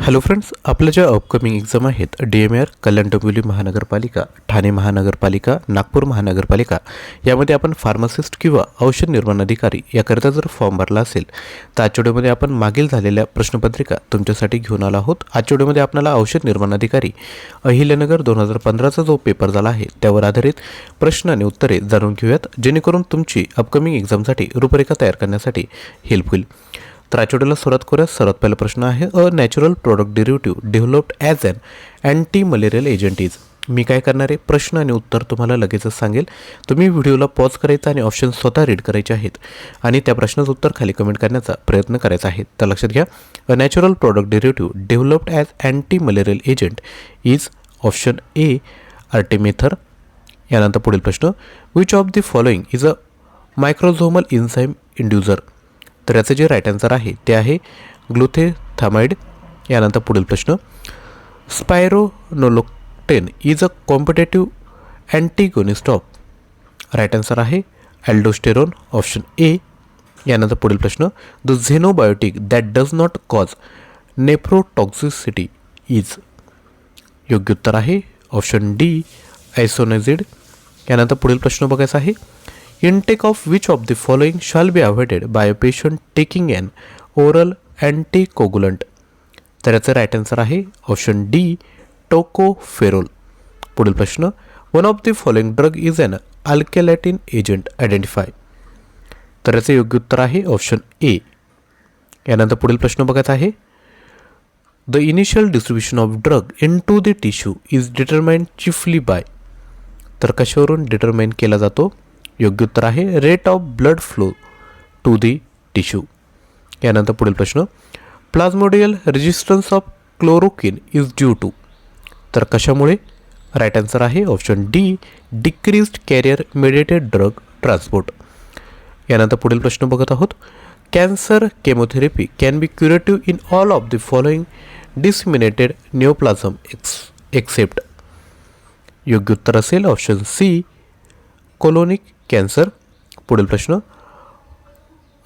Hello friends आपल्या ज्या upcoming exam आहेत D M R Kalyan Dombivli महानगरपालिका ठाणे महानगरपालिका नागपूर महानगरपालिका यामध्ये आपण फार्मासिस्ट किंवा औषध निर्माण अधिकारी याकरिता जर फॉर्म भरला असेल तर आठवड्यामध्ये आपण मागील झालेल्या प्रश्नपत्रिका तुमच्यासाठी घेऊन आलो आहोत. आठवड्यामध्ये आपल्याला औषध निर्माण अधिकारी अहिल्यानगर दोन हजार पंधराचा जो पेपर झाला आहे त्यावर आधारित प्रश्न आणि उत्तरे जाणून घेऊयात जेणेकरून तुमची अपकमिंग एक्झामसाठी रूपरेखा तयार करण्यासाठी हेल्प होईल तर आठवड्याला सुरुवात करूया. सर्वात पहिला प्रश्न आहे a natural product derivative developed as an anti malarial agent is मी काय करणार आहे? प्रश्न आणि उत्तर तुम्हाला लगेचच सांगेल. तुम्ही व्हिडिओला पॉज करायचा आणि ऑप्शन स्वतः रीड करायचे आहेत. आणि त्या प्रश्नाचं उत्तर खाली कमेंट करण्याचा प्रयत्न करायचा आहे. तर लक्षात घ्या a natural product derivative developed as anti malarial agent is option A artemether यानंतर पुढील प्रश्न which of the following is a microsomal enzyme inducer तर याचं जे राईट आन्सर आहे ते आहे ग्लुथेथामाइड यानंतर पुढील प्रश्न. Spironolactone is a competitive antagonist of right answer आहे ॲल्डोस्टेरोन ऑप्शन ए यानंतर पुढील प्रश्न. The xenobiotic that does not cause nephrotoxicity is योग्य उत्तर आहे ऑप्शन डी आयसोनेझिड यानंतर पुढील प्रश्न बघायचा आहे. Intake of which of the following shall be avoided by a patient taking an oral anticoagulant? तर याचं राईट आन्सर आहे ऑप्शन डी टोकोफेरोल पुढील प्रश्न one of the following drug is an alkylating agent identify तर याचं योग्य उत्तर आहे ऑप्शन ए यानंतर पुढील प्रश्न बघायचा आहे. The initial distribution of drug into the tissue is determined chiefly by तर कशावरून डिटरमाइन केला जातो? योग्य उत्तर आहे. Rate of blood flow to the tissue यानंतर पुढील प्रश्न. Plasmodial resistance of chloroquine is due to तर कशामुळे? राईट आन्सर आहे option D decreased carrier mediated drug transport यानंतर पुढील प्रश्न बघत आहोत. Cancer chemotherapy can be curative in all of the following disseminated neoplasm x except योग्य उत्तर असेल ऑप्शन सी कोलोनिक कॅन्सर पुढील प्रश्न.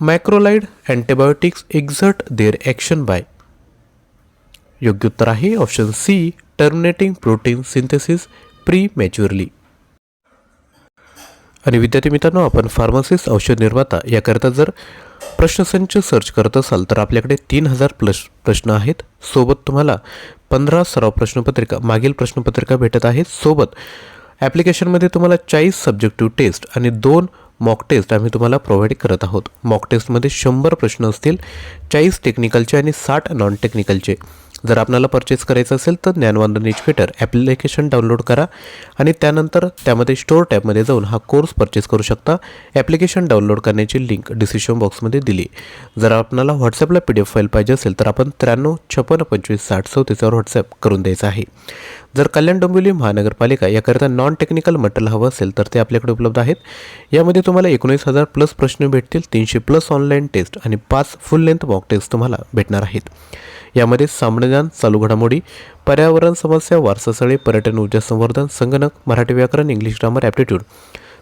Macrolide antibiotics exert their action by योग्य उत्तर आहे option C terminating protein synthesis prematurely आणि विद्यार्थी मित्रांनो आपण फार्मासिस्ट औषध निर्माता याकरिता जर प्रश्नसंच सर्च करत असाल तर आपल्याकडे तीन हजार प्लस प्रश्न आहेत. सोबत तुम्हाला पंधरा सराव प्रश्नपत्रिका मागील प्रश्नपत्रिका भेटत आहेत. सोबत ॲप्लिकेशनमध्ये तुम्हाला चाळीस सब्जेक्टिव्ह टेस्ट आणि दोन मॉक टेस्ट आम्ही तुम्हाला प्रोव्हाइड करत आहोत. मॉक टेस्टमध्ये शंभर प्रश्न असतील चाळीस टेक्निकलचे आणि साठ नॉन टेक्निकलचे जर आपल्याला परचेस करायचं असेल तर ज्ञानवंदन एज्युकेटर ॲप्लिकेशन डाउनलोड करा आणि त्यानंतर त्यामध्ये स्टोर टॅबमध्ये जाऊन हा कोर्स परचेस करू शकता. ॲप्लिकेशन डाउनलोड करण्याची लिंक डिस्क्रिप्शन बॉक्समध्ये दिली. जर आपल्याला व्हॉट्सअपला पी डी एफ फाईल पाहिजे असेल तर आपण त्र्याण्णव छप्पन्न पंचवीस साठ चौतीसवर व्हॉट्सअप करून द्यायचं आहे. जर कल्याण डोंबिवली महानगरपालिका याकरिता नॉन टेक्निकल मटेरियल हवं असेल तर ते आपल्याकडे उपलब्ध आहेत. यामध्ये तुम्हाला एकोणीस हजार प्लस प्रश्न भेटतील तीनशे प्लस ऑनलाईन टेस्ट आणि पाच फुल लेंथ मॉक टेस्ट तुम्हाला भेटणार आहेत. यामध्ये सामान्यज्ञान चालू घडामोडी पर्यावरण समस्या वारसास्थळे पर्यटन ऊर्जा संवर्धन संगणक मराठी व्याकरण इंग्लिश ग्रामर ॲप्टिट्यूड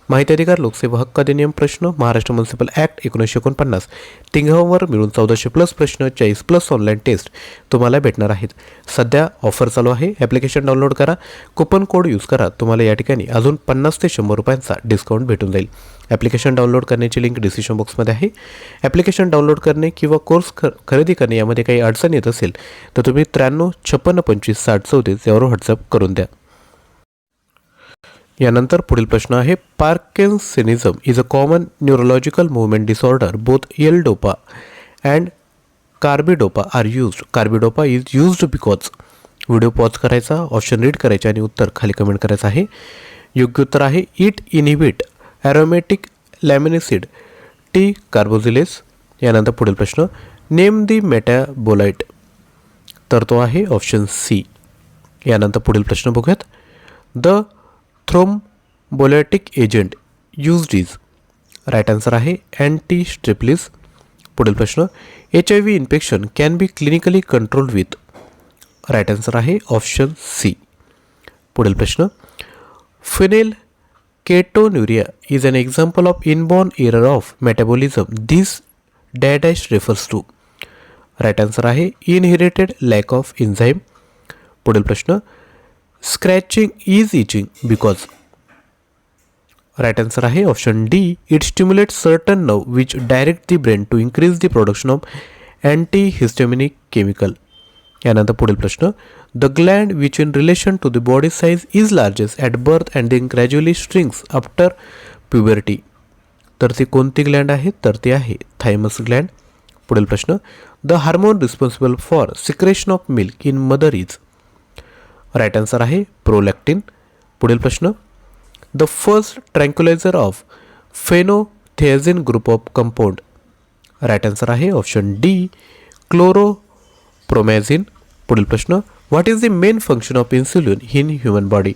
माहिती अधिकार लोकसेवा हक्क अधिनियम प्रश्न महाराष्ट्र म्युन्सिपल ॲक्ट एकोणीसशे एकोणपन्नास. तिघांवर मिळून चौदाशे प्लस प्रश्न चाळीस प्लस ऑनलाईन टेस्ट तुम्हाला भेटणार आहेत. सध्या ऑफर चालू आहे. ॲप्लिकेशन डाउनलोड करा. कुपन कोड यूज करा. तुम्हाला या ठिकाणी अजून पन्नास ते शंभर रुपयांचा डिस्काउंट भेटून जाईल. ॲप्लिकेशन डाउनलोड करण्याची लिंक डिस्क्रिप्शन बॉक्समध्ये आहे. ॲप्लिकेशन डाउनलोड करणे किंवा कोर्स ख खरेदी करणे यामध्ये काही अडचण येत असेल तर तुम्ही त्र्याण्णव छप्पन्न पंचवीस साठ चौतीस यावर व्हॉट्सअप करून द्या. यानंतर पुढील प्रश्न आहे parkinsonism is a common neurological movement disorder both levodopa dopa and carbidopa are use carbidopa is used because video pause करायचा ऑप्शन रीड करायचे आणि उत्तर खाली कमेंट करायचं आहे. योग्य उत्तर आहे it inhibit aromatic L amino acid decarboxylase यानंतर पुढील प्रश्न नेम दी मेटॅबोलाइट तर तो आहे ऑप्शन सी यानंतर पुढील प्रश्न बघूयात. The thrombolytic agent use is. Right answer आहे अँटी स्ट्रिपलिस. पुढील प्रश्न H I V infection can be clinically control with. Right answer आहे ऑप्शन सी. पुढील प्रश्न phenylketonuria is an example of inborn error of metabolism. This dash refers to right answer आहे inherited lack of enzyme पुढील प्रश्न scratching is itching because right answer आहे option D it stimulate certain nerve which direct the brain to increase the production of anti histaminic chemical यानंतर पुढील प्रश्न the gland which in relation to the body size is largest at birth and then gradually strings after puberty तर ती कोणती Gland आहे तर ती आहे थायमस ग्लँड पुढील प्रश्न the hormone responsible for secretion of milk in mother is right answer आहे प्रोलॅक्टिन पुढील प्रश्न. The first tranquilliser of phenothiazine group of compound right answer आहे ऑप्शन डी क्लोरोप्रोमॅझिन पुढील प्रश्न what is the main function of insulin in human body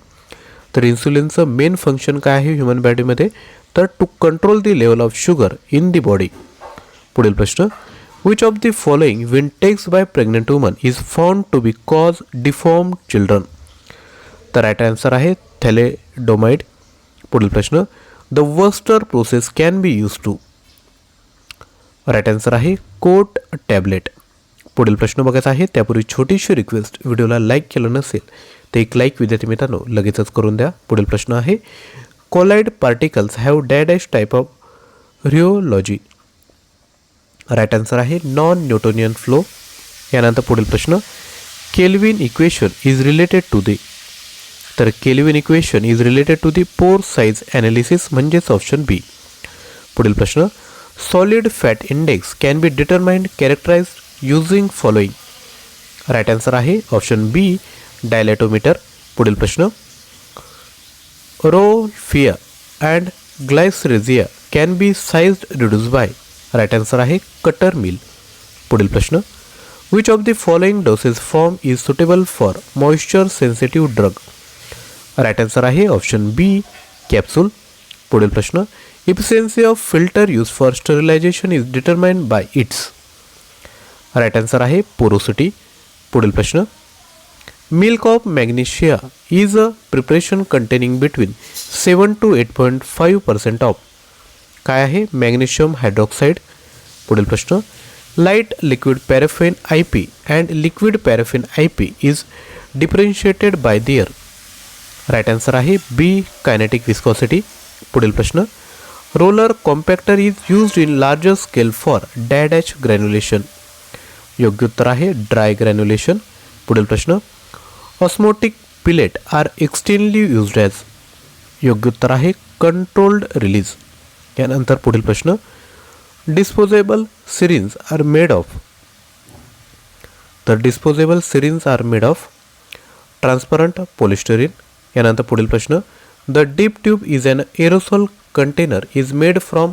तर इन्सुलिनचं main function काय आहे ह्युमन बॉडीमध्ये तर to control the level of sugar in the body पुढील प्रश्न Which of the following when takes by pregnant woman is found to be cause deform children तर right answer आहे थॅलेडोमाइड पुढील प्रश्न the Wurster process can be use to right answer आहे coat tablet पुढील प्रश्न बघायचा आहे त्यापूर्वी छोटीशी रिक्वेस्ट व्हिडिओला लाईक केलं नसेल तर एक लाईक विद्यार्थी मित्रांनो लगेचच करून द्या पुढील प्रश्न आहे colloid particles have dash type of rheology right answer आहे नॉन न्यूटोनियन फ्लो यानंतर पुढील प्रश्न Kelvin equation is related to the तर Kelvin equation is related to the pore size analysis म्हणजेच ऑप्शन बी पुढील प्रश्न solid fat index can be determined characterize using following right answer आहे option B dilatometer पुढील प्रश्न rauwolfia and glycyrrhiza can be size reduce by right answer आहे cutter mill पुढील प्रश्न. Which of the following doses form is suitable for moisture sensitive drug right answer आहे option B capsule पुढील प्रश्न. Efficiency of filter use for sterilization is determined by its right answer आहे porosity पुढील प्रश्न. Milk of magnesia is a preparation containing between seven to eight point five percent of काय आहे? Magnesium hydroxide. पुढील प्रश्न. Light liquid paraffin I P and liquid paraffin I P is differentiated by their right answer आहे B kinetic viscosity. पुढील प्रश्न. Roller compactor is used in larger scale for dash granulation. योग्य उत्तर आहे dry granulation. पुढील प्रश्न. Osmotic pellet are extensively used as योग्य उत्तर आहे कंट्रोल्ड रिलीज. यानंतर पुढील प्रश्न. Disposable syringe are made of तर disposable syringe are made of transparent polystyrene यानंतर पुढील प्रश्न. The dip tube is an aerosol container is made from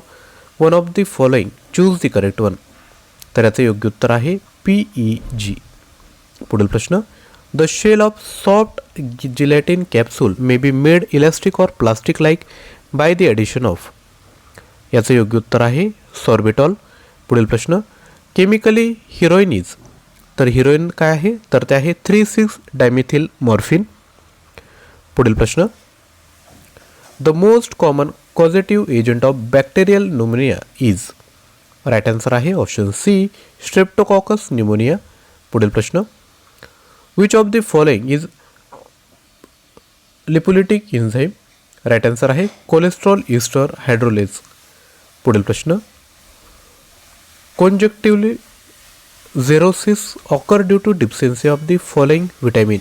one of the following choose the correct one तर याचं योग्य उत्तर आहे पी ई जी पुढील प्रश्न. The shell of soft gelatin capsule may be made elastic or plastic like by the addition of याचं योग्य उत्तर आहे सॉर्बिटॉल. पुढील प्रश्न केमिकली हिरोईन इज तर हिरोईन काय आहे? तर ते आहे थ्री सिक्स डायमिथिल मॉर्फिन. पुढील प्रश्न the most common causative agent of bacterial pneumonia is. Right answer आहे ऑप्शन सी स्ट्रेप्टोकॉकस न्युमोनिया. पुढील प्रश्न which of the following is lipolytic enzyme right answer आहे कोलेस्ट्रॉल इस्टर हायड्रोलेज. पुढील प्रश्न. Conjunctival xerosis occur due to deficiency of the following vitamin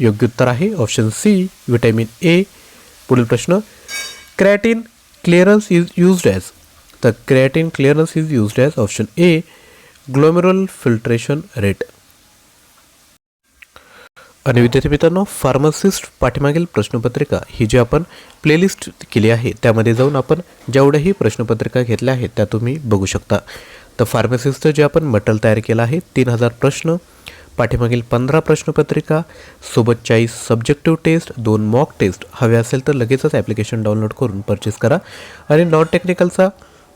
योग्य उत्तर आहे option C vitamin A पुढील प्रश्न. Creatinine clearance is used as तर creatinine clearance is used as option A glomerular filtration rate आणि विद्यार्थी मित्रांनो फार्मासिस्ट पाठीमागील प्रश्नपत्रिका ही जी आपण प्लेलिस्ट केली आहे त्यामध्ये जाऊन आपण जेवढ्याही प्रश्नपत्रिका घेतल्या आहेत त्या तुम्ही बघू शकता. तर फार्मासिस्टचं जे आपण मटल तयार केलं आहे तीन हजार प्रश्न पाठीमागील पंधरा प्रश्नपत्रिका सोबत चाळीस सब्जेक्टिव्ह टेस्ट दोन मॉक टेस्ट हवे असेल तर लगेचच ॲप्लिकेशन डाउनलोड करून परचेस करा. आणि नॉन टेक्निकलचा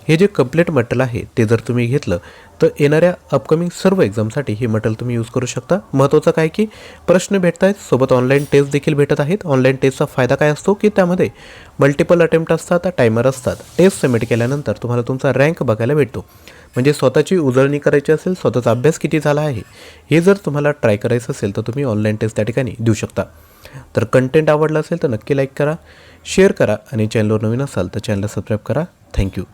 हे जे कंप्लीट मटेरियल आहे ते जर तुम्ही घेतलं तर येणाऱ्या अपकमिंग सर्व एक्झामसाठी हे मटेरियल तुम्ही यूज करू शकता. महत्त्वाचं काय की प्रश्न भेटत आहेत सोबत ऑनलाईन टेस्ट देखील भेटत आहेत. ऑनलाईन टेस्टचा फायदा काय असतो की त्यामध्ये मल्टिपल अटेम्प्ट असतात टायमर असतात. टेस्ट सबमिट केल्यानंतर तुम्हाला तुमचा रँक बघायला भेटतो. म्हणजे स्वतःची उजळणी करायची असेल स्वतःचा अभ्यास किती झाला आहे हे जर तुम्हाला ट्राय करायचं असेल तर तुम्ही ऑनलाईन टेस्ट त्या ठिकाणी देऊ शकता. तर कंटेंट आवडला असेल तर नक्की लाईक करा शेअर करा आणि चॅनलवर नवीन असाल तर चॅनलला सबस्क्राईब करा. थँक्यू